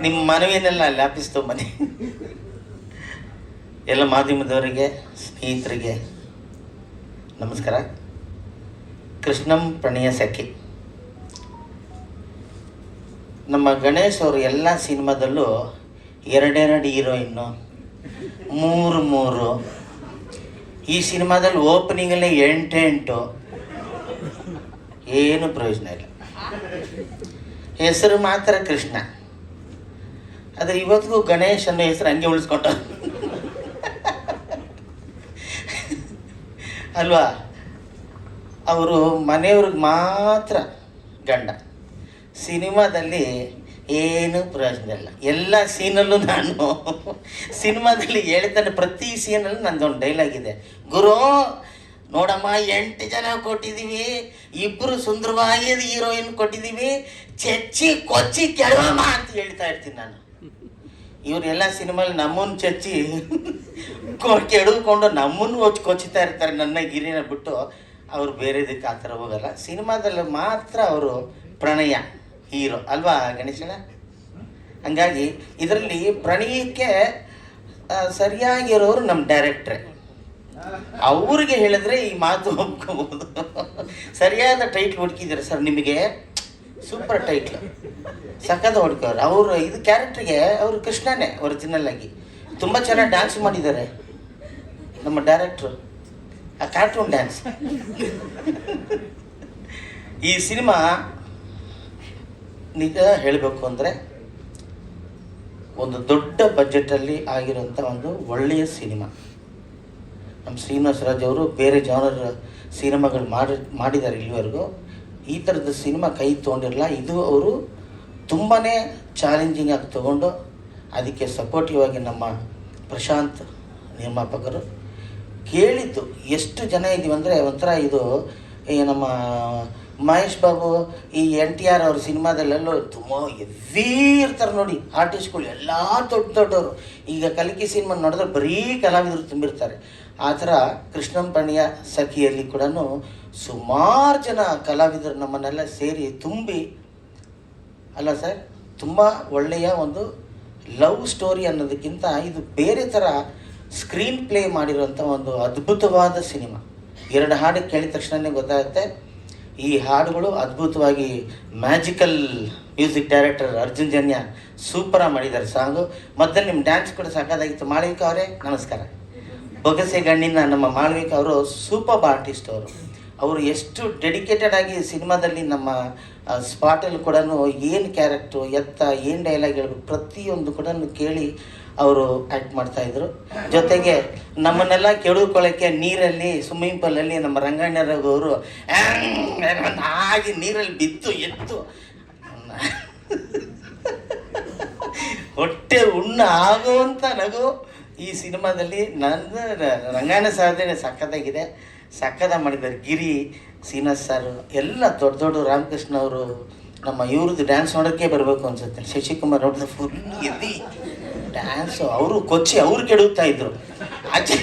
ನಿಮ್ಮ ಮನವಿಯನ್ನೆಲ್ಲ ಲ್ಯಾಪಿಸ್ತು ಮನೆ. ಎಲ್ಲ ಮಾಧ್ಯಮದವರಿಗೆ, ಸ್ನೇಹಿತರಿಗೆ ನಮಸ್ಕಾರ. ಕೃಷ್ಣಂ ಪ್ರಣಯ ಸಖಿ. ನಮ್ಮ ಗಣೇಶ್ ಅವರು ಎಲ್ಲ ಸಿನಿಮಾದಲ್ಲೂ ಎರಡೆರಡು ಹೀರೋಯಿನ್ನು. ಮೂರು ಮೂರು. ಈ ಸಿನಿಮಾದಲ್ಲಿ ಓಪನಿಂಗಲ್ಲೇ ಎಂಟೆಂಟು ಏನು ಪ್ರಯೋಜನ ಇಲ್ಲ. ಹೆಸರು ಮಾತ್ರ ಕೃಷ್ಣ. ಆದರೆ ಇವತ್ತಿಗೂ ಗಣೇಶ್ ಅನ್ನೋ ಹೆಸರು ಹಂಗೆ ಉಳಿಸ್ಕೊಟ್ಟ. ಅಲ್ವಾ? ಅವರು ಮನೆಯವ್ರಿಗೆ ಮಾತ್ರ ಗಂಡ. ಸಿನಿಮಾದಲ್ಲಿ ಏನು ಪ್ರಯೋಜನ ಇಲ್ಲ. ಎಲ್ಲ ಸೀನಲ್ಲೂ ನಾನು ಸಿನಿಮಾದಲ್ಲಿ ಹೇಳ್ತಾನೆ ಪ್ರತಿ ಸೀನಲ್ಲಿ ಒಂದು ಡೈಲಾಗ್ ಇದೆ. ಗುರು, ನೋಡಮ್ಮ, ಎಂಟು ಜನ ಕೊಟ್ಟಿದ್ದೀವಿ. ಇಬ್ಬರು ಸುಂದರವಾಗಿ ಹೀರೋಯಿನ್ ಕೊಟ್ಟಿದ್ದೀವಿ. ಚೆಚ್ಚಿ, ಕೊಚ್ಚಿ, ಕೆಡವಮ್ಮ ಅಂತ ಹೇಳ್ತಾ ಇರ್ತೀನಿ ನಾನು. ಇವರೆಲ್ಲ ಸಿನಿಮಾಲಿ ನಮ್ಮನ್ನು ಚಚ್ಚಿ ಕೊ- ಕೆಡವ್ಕೊಂಡು ನಮ್ಮನ್ನು ಹೊಚ್ಚ ಕೊಚ್ಚುತ್ತಾ ಇರ್ತಾರೆ ನನ್ನ ಗಿರಿನ ಬಿಟ್ಟು. ಅವ್ರು ಬೇರೆದಕ್ಕೆ ಆ ಥರ ಹೋಗಲ್ಲ. ಸಿನಿಮಾದಲ್ಲಿ ಮಾತ್ರ ಅವರು ಪ್ರಣಯ, ಹೀರೋ. ಅಲ್ವಾ ಗಣೇಶನ ಹಂಗಾಗಿ ಇದರಲ್ಲಿ ಪ್ರಣಯಕ್ಕೆ ಸರಿಯಾಗಿರೋರು ನಮ್ಮ ಡೈರೆಕ್ಟ್ರೆ. ಅವ್ರಿಗೆ ಹೇಳಿದ್ರೆ ಈ ಮಾತು ಒಪ್ಕೋಬೋದು. ಸರಿಯಾದ ಟೈಟ್ಲ್ ಹುಡುಕಿದ್ದೀರಾ ಸರ್ ನಿಮಗೆ? ಸೂಪರ್ ಟೈಟ್ಲ್ ಸಖತ್ ಹೊಡ್ಕೋರು ಅವರು ಇದು ಕ್ಯಾರೆಕ್ಟ್ರಿಗೆ ಅವರು ಕೃಷ್ಣನೇ ಒರಿಜಿನಲ್ ಆಗಿ. ತುಂಬ ಚೆನ್ನಾಗಿ ಡ್ಯಾನ್ಸ್ ಮಾಡಿದ್ದಾರೆ. ನಮ್ಮ ಡೈರೆಕ್ಟ್ರು ಆ ಕಾರ್ಟೂನ್ ಡ್ಯಾನ್ಸ್ ಈ ಸಿನಿಮಾ ನಿಜ ಹೇಳಬೇಕು ಅಂದರೆ ಒಂದು ದೊಡ್ಡ ಬಜೆಟಲ್ಲಿ ಆಗಿರುವಂಥ ಒಂದು ಒಳ್ಳೆಯ ಸಿನಿಮಾ ನಮ್ಮ ಶ್ರೀನಿವಾಸ ರಾಜ್ ಅವರು ಬೇರೆ ಜಾನರ್ ಸಿನಿಮಾಗಳು ಮಾಡಿ ಮಾಡಿದ್ದಾರೆ ಇಲ್ಲಿವರೆಗೂ. ಈ ಥರದ ಸಿನಿಮಾ ಕೈ ತೊಗೊಂಡಿರಲ್ಲ, ಇದು ಅವರು ತುಂಬಾ ಚಾಲೆಂಜಿಂಗ್ ಆಗಿ ತಗೊಂಡು ಅದಕ್ಕೆ ಸಪೋರ್ಟಿವ್ ಆಗಿ ನಮ್ಮ ಪ್ರಶಾಂತ್ ನಿರ್ಮಾಪಕರು ಕೇಳಿದ್ದು, ಎಷ್ಟು ಜನ ಇದ್ದೀವಿ ಅಂದರೆ ಒಂಥರ ಇದು, ಈ ನಮ್ಮ ಮಹೇಶ್ ಬಾಬು, ಈ ಎನ್ ಟಿ ಆರ್ ಅವ್ರ ಸಿನಿಮಾದಲ್ಲೆಲ್ಲೋ ತುಂಬ ಎವ್ವಿ ಇರ್ತಾರೆ ನೋಡಿ ಆರ್ಟಿಸ್ಟ್ಗಳು ಎಲ್ಲ ದೊಡ್ಡ ದೊಡ್ಡವರು. ಈಗ ಕಲಿಕೆ ಸಿನಿಮಾ ನೋಡಿದ್ರೆ ಬರೀ ಕಲಾವಿದರು ತುಂಬಿರ್ತಾರೆ. ಆ ಥರ ಕೃಷ್ಣಂಪಣಿಯ ಸಖಿಯಲ್ಲಿ ಕೂಡ ಸುಮಾರು ಜನ ಕಲಾವಿದರು ನಮ್ಮನ್ನೆಲ್ಲ ಸೇರಿ ತುಂಬಿ, ಅಲ್ಲ ಸರ್, ತುಂಬ ಒಳ್ಳೆಯ ಒಂದು ಲವ್ ಸ್ಟೋರಿ ಅನ್ನೋದಕ್ಕಿಂತ ಇದು ಬೇರೆ ಥರ ಸ್ಕ್ರೀನ್ ಪ್ಲೇ ಮಾಡಿರುವಂಥ ಒಂದು ಅದ್ಭುತವಾದ ಸಿನಿಮಾ. ಎರಡು ಹಾಡು ಕೇಳಿದ ತಕ್ಷಣವೇ ಗೊತ್ತಾಗುತ್ತೆ, ಈ ಹಾಡುಗಳು ಅದ್ಭುತವಾಗಿ magical music director Arjun Janya ಸೂಪರಾಗಿ ಮಾಡಿದ್ದಾರೆ ಸಾಂಗು. ಮತ್ತೆ ನಿಮ್ಮ ಡ್ಯಾನ್ಸ್ ಕೂಡ ಸಾಕಾದಾಗಿತ್ತು. ಮಾಳಿಕಾ ಅವರೇ, ನಮಸ್ಕಾರ. ಬೊಗಸೆ ಗಣ್ಣಿನ ನಮ್ಮ ಮಾಳ್ವಿಕ ಅವರು ಸೂಪರ್ ಆರ್ಟಿಸ್ಟ್ ಅವರು. ಅವರು ಎಷ್ಟು ಡೆಡಿಕೇಟೆಡ್ ಆಗಿ ಸಿನಿಮಾದಲ್ಲಿ ನಮ್ಮ ಸ್ಪಾಟಲ್ಲಿ ಕೂಡ ಏನು ಕ್ಯಾರೆಕ್ಟ್ರು ಎತ್ತ, ಏನು ಡೈಲಾಗ್ ಹೇಳ್ಬೇಕು ಪ್ರತಿಯೊಂದು ಕೂಡ ಕೇಳಿ ಅವರು ಆ್ಯಕ್ಟ್ ಮಾಡ್ತಾಯಿದ್ರು ಜೊತೆಗೆ ನಮ್ಮನ್ನೆಲ್ಲ ಕೆಡುಕೊಳ್ಳೋಕ್ಕೆ ನೀರಲ್ಲಿ, ಸ್ವಿಮ್ಮಿಂಗ್ ಪೂಲಲ್ಲಿ ನಮ್ಮ ರಂಗಣ್ಣರವರು ಆಗಿ ನೀರಲ್ಲಿ ಬಿದ್ದು ಎತ್ತು. ಹೊಟ್ಟೆ ಉಣ್ಣ ಆಗುವಂಥ ನಗು. ಈ ಸಿನಿಮಾದಲ್ಲಿ ನನ್ನ ರಂಗಾಯಣ ಸಾಧನೆ ಸಖತ್ತಾಗಿದೆ. ಸಖದ ಮಾಡಿದ್ದಾರೆ. ಗಿರಿ, ಸೀನಾ ಸರ್, ಎಲ್ಲ ದೊಡ್ಡ ದೊಡ್ಡ ರಾಮಕೃಷ್ಣ ಅವರು ನಮ್ಮ ಇವ್ರದ್ದು ಡ್ಯಾನ್ಸ್ ನೋಡೋಕ್ಕೆ ಬರಬೇಕು ಅನ್ಸುತ್ತೆ. ಶಶಿಕುಮಾರ್ ನೋಡಿದ್ರೆ ಫುಲ್ ಎದ್ದಿ ಡ್ಯಾನ್ಸು ಅವರು ಕೊಚ್ಚಿ ಅವ್ರು ಕೆಡುತ್ತಾ ಇದ್ರು. ಆಚೆ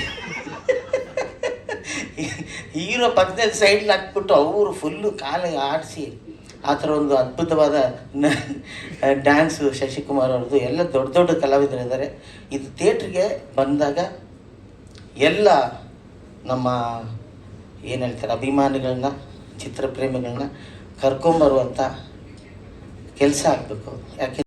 ಹೀರೋ ಪಕ್ಕದಲ್ಲಿ ಸೈಡ್ಲಿ ಹಾಕ್ಬಿಟ್ಟು ಅವರು ಫುಲ್ಲು ಕಾಲಿಗೆ ಆಡಿಸಿ ಆ ಥರ ಒಂದು ಅದ್ಭುತವಾದ ಡ್ಯಾನ್ಸು ಶಶಿಕುಮಾರ್ ಅವ್ರದ್ದು, ಎಲ್ಲ ದೊಡ್ಡ ದೊಡ್ಡ ಕಲಾವಿದರಿದ್ದಾರೆ. ಇದು ಥಿಯೇಟ್ರಿಗೆ ಬಂದಾಗ ಎಲ್ಲ ನಮ್ಮ, ಏನು ಹೇಳ್ತಾರೆ, ಅಭಿಮಾನಿಗಳನ್ನ, ಚಿತ್ರಪ್ರೇಮಿಗಳನ್ನ ಕರ್ಕೊಂಬರುವಂಥ ಕೆಲಸ ಆಗಬೇಕು. ಯಾಕೆ